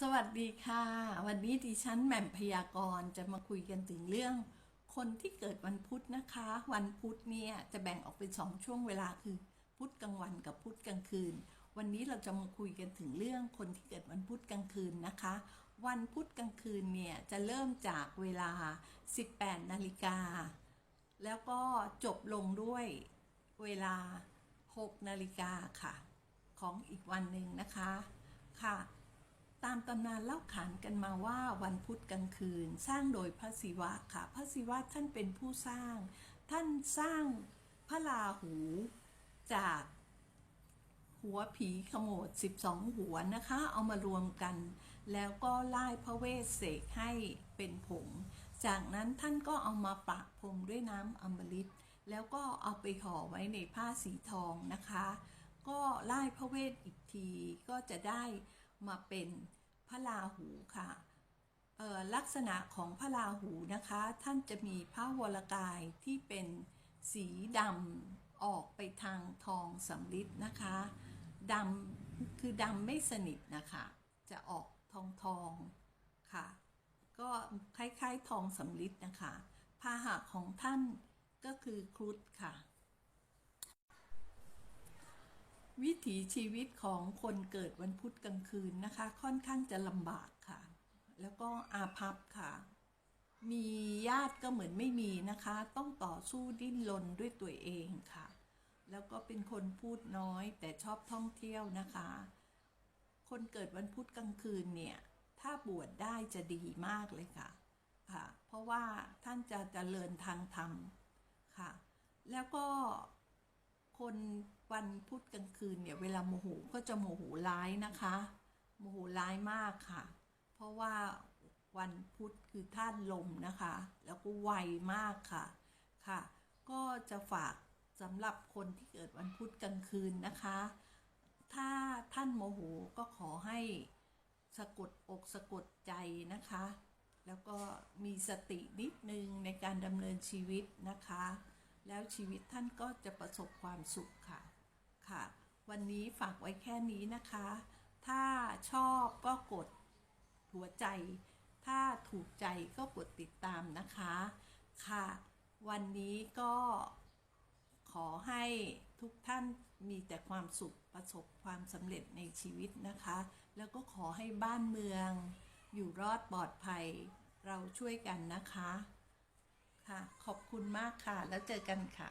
สวัสดีค่ะ วันนี้ดิฉันแหม่มพยากรณ์จะมาคุยกันถึงเรื่อง คนที่เกิดวันพุธนะคะ วันพุธเนี่ยจะแบ่งออกเป็นสองช่วงเวลาคือ พุธกลางวันกับพุธกลางคืน วันนี้เราจะมาคุยกันถึงเรื่องคนที่เกิดวันพุธกลางคืนนะคะ วันพุธกลางคืนเนี่ยจะเริ่มจากเวลา 18นาฬิกาแล้วก็จบลงด้วยเวลา 6นาฬิกาค่ะ ของอีกวันหนึ่งนะคะค่ะ ตามตำนานเล่าขานกันมาว่าวันพุธกลางคืน สร้างโดยพระศิวะค่ะ พระศิวะท่านเป็นผู้สร้าง ท่านสร้างพระราหูจากหัวผีขโมด 12 หัวนะคะ เอามารวมกัน แล้วก็ไล่พระเวสเสกให้เป็นผง จากนั้นท่านก็เอามาปะพรมด้วยน้ำอมฤตแล้วก็เอาไปห่อไว้ในผ้าสีทองนะคะ ก็ไล่พระเวทอีกทีก็จะได้ มาเป็นพระราหูค่ะลักษณะของพระราหูนะคะ ท่านจะมีพระวรกายที่เป็นสีดำออกไปทางทองสำริดนะคะดำคือดำไม่สนิทนะคะ จะออกทองทองค่ะ ก็คล้ายๆทองสำริดนะคะพาหะของท่านก็คือครุฑค่ะ วิถีชีวิตของคนเกิดวันพุธกลางคืนนะคะ ค่อนข้างจะลำบากค่ะ แล้วก็อาภัพค่ะ มีญาติก็เหมือนไม่มีนะคะ ต้องต่อสู้ดิ้นรนด้วยตัวเองค่ะ แล้วก็เป็นคนพูดน้อยแต่ชอบท่องเที่ยวนะคะ คนเกิดวันพุธกลางคืนเนี่ย ถ้าบวชได้จะดีมากเลยค่ะค่ะ เพราะว่าท่านจะเจริญทางธรรมค่ะ แล้วก็ คนวันพุธกลางคืนเนี่ยเวลาโมโหก็จะโมโหร้ายนะคะ โมโหร้ายมากค่ะ เพราะว่าวันพุธคือท่านลมนะคะ แล้วก็ไวมากค่ะค่ะ ก็จะฝากสำหรับคนที่เกิดวันพุธกลางคืนนะคะ ถ้าท่านโมโหก็ขอให้สะกดอกสะกดใจนะคะ แล้วก็มีสตินิดนึงในการดำเนินชีวิตนะคะ แล้วชีวิตท่านก็จะประสบความสุขค่ะค่ะ วันนี้ฝากไว้แค่นี้นะคะ ถ้าชอบก็กดหัวใจ ถ้าถูกใจก็กดติดตามนะคะค่ะ วันนี้ก็ขอให้ทุกท่านมีแต่ความสุขประสบความสำเร็จในชีวิตนะคะ แล้วก็ขอให้บ้านเมือง อยู่รอดปลอดภัย เราช่วยกันนะคะ ค่ะ ขอบคุณมากค่ะ แล้วเจอกันค่ะ